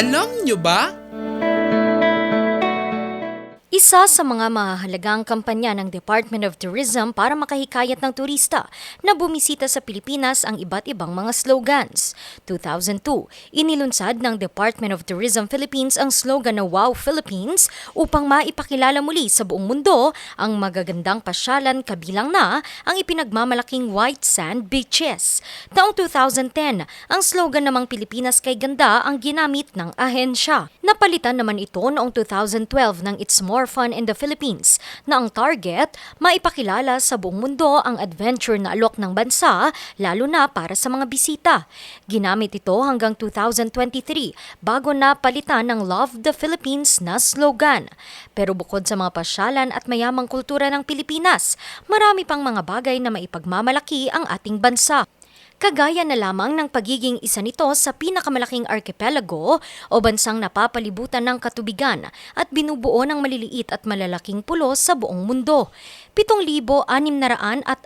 Alam nyo ba? Isa sa mga mahalagang kampanya ng Department of Tourism para makahikayat ng turista na bumisita sa Pilipinas ang iba't ibang mga slogans. 2002, inilunsad ng Department of Tourism Philippines ang slogan na Wow Philippines upang maipakilala muli sa buong mundo ang magagandang pasyalan kabilang na ang ipinagmamalaking white sand beaches. Taong 2010, ang slogan namang Pilipinas kay ganda ang ginamit ng ahensya. Napalitan naman ito noong 2012 ng It's More Fun in the Philippines na ang target maipakilala sa buong mundo ang adventure na alok ng bansa lalo na para sa mga bisita. Ginamit ito hanggang 2023 bago na palitan ng Love the Philippines na slogan. Pero bukod sa mga pasyalan at mayamang kultura ng Pilipinas, marami pang mga bagay na maipagmamalaki ang ating bansa. Kagaya na lamang ng pagiging isa nito sa pinakamalaking archipelago o bansang napapalibutan ng katubigan at binubuo ng maliliit at malalaking pulo sa buong mundo. 7,641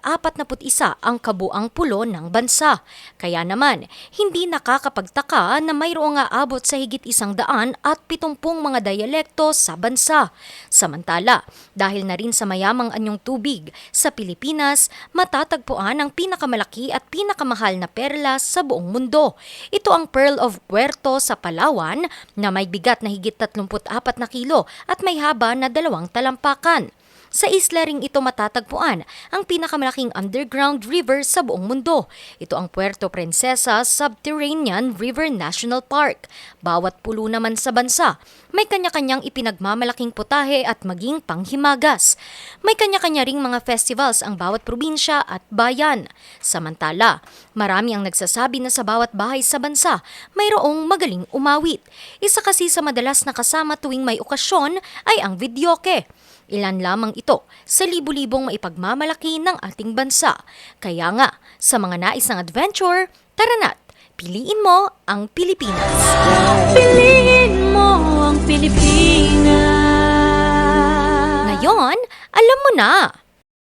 ang kabuang pulo ng bansa. Kaya naman, hindi nakakapagtaka na mayroong aabot sa higit isang daan at pitumpung mga dialekto sa bansa. Samantala, dahil na rin sa mayamang anyong tubig, sa Pilipinas, matatagpuan ang pinakamalaki at pinakamahal na perla sa buong mundo. Ito ang Pearl of Puerto sa Palawan na may bigat na higit 34 na kilo at may haba na dalawang talampakan. Sa isla ring ito matatagpuan ang pinakamalaking underground river sa buong mundo. Ito ang Puerto Princesa Subterranean River National Park. Bawat pulo naman sa bansa, may kanya-kanyang ipinagmamalaking putahe at maging panghimagas. May kanya-kanya ring mga festivals ang bawat probinsya at bayan. Samantala, marami ang nagsasabi na sa bawat bahay sa bansa mayroong magaling umawit. Isa kasi sa madalas na kasama tuwing may okasyon ay ang videoke. Ilan lamang ito sa libu-libong maipagmamalaki ng ating bansa. Kaya nga, sa mga nais ng adventure, tara na't, piliin mo ang Pilipinas. Piliin mo ang Pilipinas. Ngayon, alam mo na!